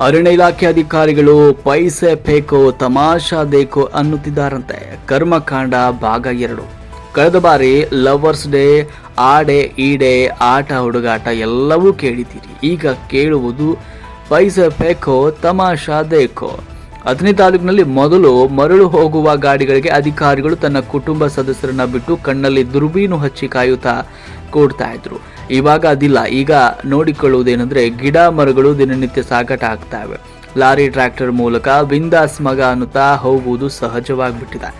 ಅರಣ್ಯ ಇಲಾಖೆ ಅಧಿಕಾರಿಗಳು ಪೈಸೆ ಬೇಕೋ ತಮಾಷಾ ಬೇಕೋ ಅನ್ನುತ್ತಿದ್ದಾರಂತೆ. ಕರ್ಮಕಾಂಡ ಭಾಗ ಎರಡು. ಕಳೆದ ಬಾರಿ ಲವರ್ಸ್ ಡೇ, ಆಡೆ, ಈಡೆ, ಆಟ, ಹುಡುಗಾಟ ಎಲ್ಲವೂ ಕೇಳಿದ್ದೀರಿ. ಈಗ ಕೇಳುವುದು ಪೈಸೆ ಬೇಕೋ ತಮಾಷಾ ಬೇಕೋ ಅಥಣಿ ತಾಲೂಕಿನಲ್ಲಿ ಮೊದಲು ಮರಳು ಹೋಗುವ ಗಾಡಿಗಳಿಗೆ ಅಧಿಕಾರಿಗಳು ತನ್ನ ಕುಟುಂಬ ಸದಸ್ಯರನ್ನ ಬಿಟ್ಟು ಕಣ್ಣಲ್ಲಿ ದುರ್ಬೀನು ಹಚ್ಚಿ ಕಾಯುತ್ತಾ ಕೂಡ್ತಾ ಇದ್ರು. ಇವಾಗ ಅದಿಲ್ಲ. ಈಗ ನೋಡಿಕೊಳ್ಳುವುದೇನೆಂದರೆ ಗಿಡ ಮರಗಳು ದಿನನಿತ್ಯ ಸಾಗಾಟ ಆಗ್ತಾವೆ. ಲಾರಿ, ಟ್ರ್ಯಾಕ್ಟರ್ ಮೂಲಕ ಬಿಂದಾಸ್ ಮಗ ಅನ್ನುತ್ತಾ ಹೋಗುವುದು ಸಹಜವಾಗಿಬಿಟ್ಟಿದೆ.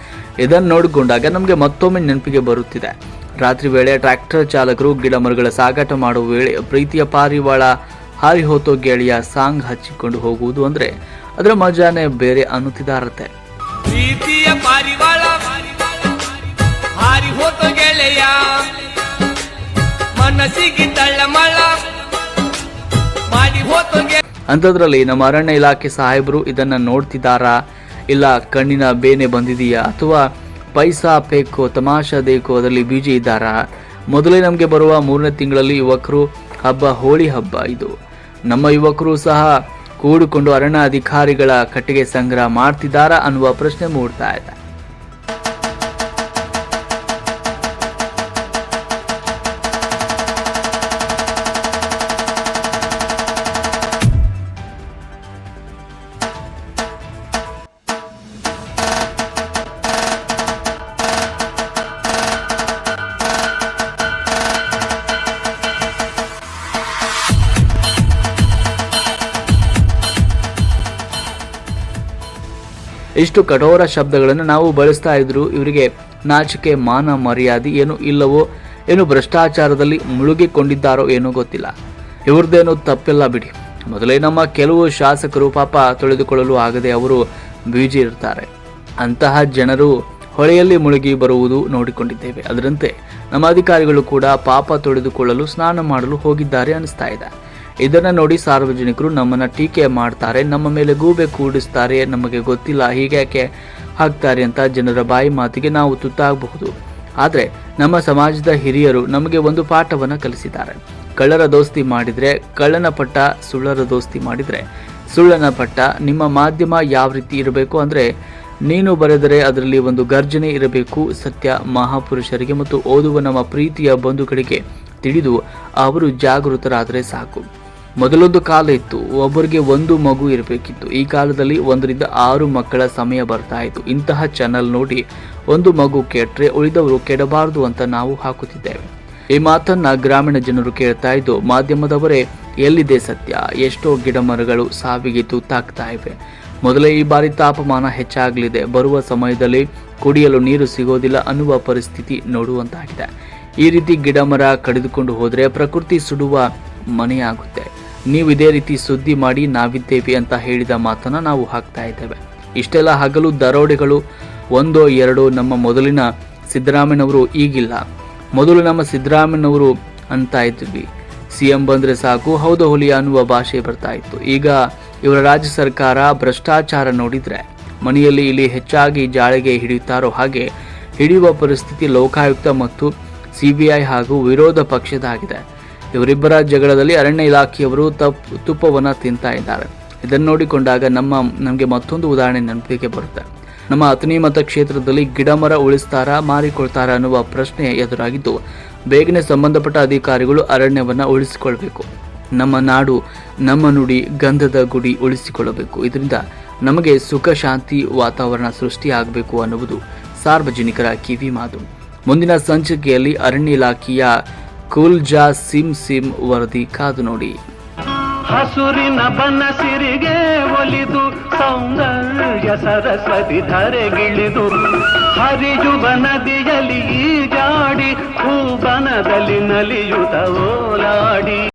ಇದನ್ನು ನೋಡಿಕೊಂಡಾಗ ನಮಗೆ ಮತ್ತೊಮ್ಮೆ ನೆನಪಿಗೆ ಬರುತ್ತಿದೆ. ರಾತ್ರಿ ವೇಳೆ ಟ್ರ್ಯಾಕ್ಟರ್ ಚಾಲಕರು ಗಿಡ ಮರಗಳ ಸಾಗಾಟ ಮಾಡುವ ವೇಳೆ ಪ್ರೀತಿಯ ಪಾರಿವಾಳ, ಹಾರಿ ಹೋತೋ ಗೆಳೆಯ ಸಾಂಗ್ ಹಚ್ಚಿಕೊಂಡು ಹೋಗುವುದು ಅಂದರೆ ಅದರ ಮಜಾನೇ ಬೇರೆ ಅನ್ನುತ್ತಿದ್ದಾರತ್ತೆ ಪ್ರೀತಿಯ ಪಾರಿವಾಳ, ಹಾರಿ ಗೆಳೆಯ ಅಂಥದ್ರಲ್ಲಿ ನಮ್ಮ ಅರಣ್ಯ ಇಲಾಖೆ ಸಾಹೇಬರು ಇದನ್ನ ನೋಡ್ತಿದ್ದಾರಾ? ಇಲ್ಲ ಕಣ್ಣಿನ ಬೇನೆ ಬಂದಿದೆಯಾ? ಅಥವಾ ಪೈಸಾ ಬೇಕೋ ತಮಾಷಾ ಬೇಕೋ ಅದರಲ್ಲಿ ಬೀಜಿ ಇದ್ದಾರಾ? ಮೊದಲೇ ನಮಗೆ ಬರುವ ಮೂರನೇ ತಿಂಗಳಲ್ಲಿ ಯುವಕರು ಹಬ್ಬ, ಹೋಳಿ ಹಬ್ಬ ಇದು. ನಮ್ಮ ಯುವಕರು ಸಹ ಕೂಡಿಕೊಂಡು ಅರಣ್ಯ ಅಧಿಕಾರಿಗಳ ಕಟ್ಟಿಗೆ ಸಂಗ್ರಹ ಮಾಡ್ತಿದ್ದಾರಾ ಅನ್ನುವ ಪ್ರಶ್ನೆ ಮೂಡ್ತಾ ಇದೆ. ಇಷ್ಟು ಕಠೋರ ಶಬ್ದಗಳನ್ನು ನಾವು ಬಳಸ್ತಾ ಇದ್ರು ಇವರಿಗೆ ನಾಚಿಕೆ, ಮಾನ, ಮರ್ಯಾದೆ ಏನು ಇಲ್ಲವೋ ಏನು ಭ್ರಷ್ಟಾಚಾರದಲ್ಲಿ ಮುಳುಗಿಕೊಂಡಿದ್ದಾರೋ ಏನೋ ಗೊತ್ತಿಲ್ಲ. ಇವ್ರದ್ದೇನು ತಪ್ಪಿಲ್ಲ ಬಿಡಿ. ಮೊದಲೇ ನಮ್ಮ ಕೆಲವು ಶಾಸಕರು ಪಾಪ ತೊಳೆದುಕೊಳ್ಳಲು ಆಗದೆ ಅವರು ಬೀಜಿ ಇರ್ತಾರೆ. ಅಂತಹ ಜನರು ಹೊಳೆಯಲ್ಲಿ ಮುಳುಗಿ ಬರುವುದು ನೋಡಿಕೊಂಡಿದ್ದೇವೆ. ಅದರಂತೆ ನಮ್ಮ ಅಧಿಕಾರಿಗಳು ಕೂಡ ಪಾಪ ತೊಳೆದುಕೊಳ್ಳಲು ಸ್ನಾನ ಮಾಡಲು ಹೋಗಿದ್ದಾರೆ ಅನಿಸ್ತಾ ಇದೆ. ಇದನ್ನ ನೋಡಿ ಸಾರ್ವಜನಿಕರು ನಮ್ಮನ್ನ ಟೀಕೆ ಮಾಡ್ತಾರೆ, ನಮ್ಮ ಮೇಲೆ ಗೂಬೆ ಕೂಡಿಸ್ತಾರೆ, ನಮಗೆ ಗೊತ್ತಿಲ್ಲ ಹೀಗ್ಯಾಕೆ ಹಾಕ್ತಾರೆ ಅಂತ ಜನರ ಬಾಯಿ ಮಾತಿಗೆ ನಾವು ತುತ್ತಾಗಬಹುದು. ಆದರೆ ನಮ್ಮ ಸಮಾಜದ ಹಿರಿಯರು ನಮಗೆ ಒಂದು ಪಾಠವನ್ನ ಕಲಿಸಿದ್ದಾರೆ. ಕಳ್ಳರ ದೋಸ್ತಿ ಮಾಡಿದ್ರೆ ಕಳ್ಳನ ಪಟ್ಟ, ಸುಳ್ಳರ ದೋಸ್ತಿ ಮಾಡಿದ್ರೆ ಸುಳ್ಳನ ಪಟ್ಟ, ನಿಮ್ಮ ಮಾಧ್ಯಮ ಯಾವ ರೀತಿ ಇರಬೇಕು ಅಂದ್ರೆ ನೀನು ಬರೆದರೆ ಅದರಲ್ಲಿ ಒಂದು ಗರ್ಜನೆ ಇರಬೇಕು, ಸತ್ಯ ಮಹಾಪುರುಷರಿಗೆ ಮತ್ತು ಓದುವ ನಮ್ಮ ಪ್ರೀತಿಯ ಬಂಧುಗಳಿಗೆ ತಿಳಿದು ಅವರು ಜಾಗೃತರಾದರೆ ಸಾಕು. ಮೊದಲೊಂದು ಕಾಲ ಇತ್ತು, ಒಬ್ಬರಿಗೆ ಒಂದು ಮಗು ಇರಬೇಕಿತ್ತು. ಈ ಕಾಲದಲ್ಲಿ ಒಂದರಿಂದ ಆರು ಮಕ್ಕಳ ಸಮಯ ಬರ್ತಾ ಇತ್ತು. ಇಂತಹ ಚಾನಲ್ ನೋಡಿ ಒಂದು ಮಗು ಕೆಟ್ಟರೆ ಉಳಿದವರು ಕೆಡಬಾರದು ಅಂತ ನಾವು ಹಾಕುತ್ತಿದ್ದೇವೆ. ಈ ಮಾತನ್ನ ಗ್ರಾಮೀಣ ಜನರು ಕೇಳ್ತಾ ಇದ್ದು, ಮಾಧ್ಯಮದವರೇ, ಎಲ್ಲಿದೆ ಸತ್ಯ? ಎಷ್ಟೋ ಗಿಡ ಮರಗಳು ಸಾವಿಗೆ ತೂತಾಗ್ತಾ ಇವೆ. ಮೊದಲೇ ಈ ಬಾರಿ ತಾಪಮಾನ ಹೆಚ್ಚಾಗಲಿದೆ. ಬರುವ ಸಮಯದಲ್ಲಿ ಕುಡಿಯಲು ನೀರು ಸಿಗೋದಿಲ್ಲ ಅನ್ನುವ ಪರಿಸ್ಥಿತಿ ನೋಡುವಂತಾಗಿದೆ. ಈ ರೀತಿ ಗಿಡ ಮರ ಕಡಿದುಕೊಂಡು ಹೋದರೆ ಪ್ರಕೃತಿ ಸುಡುವ ಮನೆಯಾಗುತ್ತೆ. ನೀವು ಇದೇ ರೀತಿ ಸುದ್ದಿ ಮಾಡಿ ನಾವಿದ್ದೇವೆ ಅಂತ ಹೇಳಿದ ಮಾತನ್ನು ನಾವು ಹಾಕ್ತಾ ಇದ್ದೇವೆ. ಇಷ್ಟೆಲ್ಲ ಹಗಲು ದರೋಡೆಗಳು ಒಂದೋ ಎರಡೋ ನಮ್ಮ ಮೊದಲಿನ ಸಿದ್ದರಾಮಯ್ಯನವರು ಈಗಿಲ್ಲ. ಮೊದಲು ನಮ್ಮ ಸಿದ್ದರಾಮಯ್ಯನವರು ಅಂತ ಇದ್ವಿ. ಸಿ ಎಂ ಬಂದರೆ ಸಾಕು, ಹೌದು ಹುಲಿ ಅನ್ನುವ ಭಾಷೆ ಬರ್ತಾ ಇತ್ತು. ಈಗ ಇವರ ರಾಜ್ಯ ಸರ್ಕಾರ ಭ್ರಷ್ಟಾಚಾರ ನೋಡಿದರೆ ಮನೆಯಲ್ಲಿ ಇಲ್ಲಿ ಹೆಚ್ಚಾಗಿ ಜಾಳಿಗೆ ಹಿಡಿಯುತ್ತಾರೋ ಹಾಗೆ ಹಿಡಿಯುವ ಪರಿಸ್ಥಿತಿ ಲೋಕಾಯುಕ್ತ ಮತ್ತು ಸಿಬಿಐ ಹಾಗೂ ವಿರೋಧ ಪಕ್ಷದಾಗಿದೆ. ಇವರಿಬ್ಬರ ಜಗಳದಲ್ಲಿ ಅರಣ್ಯ ಇಲಾಖೆಯವರು ತಪ್ಪು ತುಪ್ಪವನ್ನು ತಿಂತಾ ಇದ್ದಾರೆ. ಇದನ್ನು ನೋಡಿಕೊಂಡಾಗ ನಮ್ಮ, ನಮಗೆ ಮತ್ತೊಂದು ಉದಾಹರಣೆ ನೆನಪಿಗೆ ಬರುತ್ತೆ. ನಮ್ಮ ಅತನಿ ಮತಕ್ಷೇತ್ರದಲ್ಲಿ ಗಿಡ ಮರ ಉಳಿಸ್ತಾರಾ, ಮಾರಿಕೊಳ್ತಾರಾ ಅನ್ನುವ ಪ್ರಶ್ನೆ ಎದುರಾಗಿದ್ದು, ಬೇಗನೆ ಸಂಬಂಧಪಟ್ಟ ಅಧಿಕಾರಿಗಳು ಅರಣ್ಯವನ್ನು ಉಳಿಸಿಕೊಳ್ಬೇಕು. ನಮ್ಮ ನಾಡು, ನಮ್ಮ ನುಡಿ, ಗಂಧದ ಗುಡಿ ಉಳಿಸಿಕೊಳ್ಳಬೇಕು. ಇದರಿಂದ ನಮಗೆ ಸುಖ, ಶಾಂತಿ ವಾತಾವರಣ ಸೃಷ್ಟಿಯಾಗಬೇಕು ಅನ್ನುವುದು ಸಾರ್ವಜನಿಕರ ಕಿವಿ ಮಾತು ಮುಂದಿನ ಸಂಚಿಕೆಯಲ್ಲಿ ಅರಣ್ಯ ಇಲಾಖೆಯ ಕುಲ್ಜಾ ಸಿಮ್ ಸಿಮ್ ವರದಿ ಕಾದು ನೋಡಿ. ಹಸುರಿನ ಸಿರಿಗೆ ಒಲಿದು, ಸೌಂದರ್ಯ ಸರಸ್ವತಿ ಧರೆಗಿಳಿದು ಹರಿಯುವ ಜಾಡಿ ಈಜಾಡಿ ಹೂಬನದಲ್ಲಿ ನಲಿಯುತ್ತ ಓಲಾಡಿ.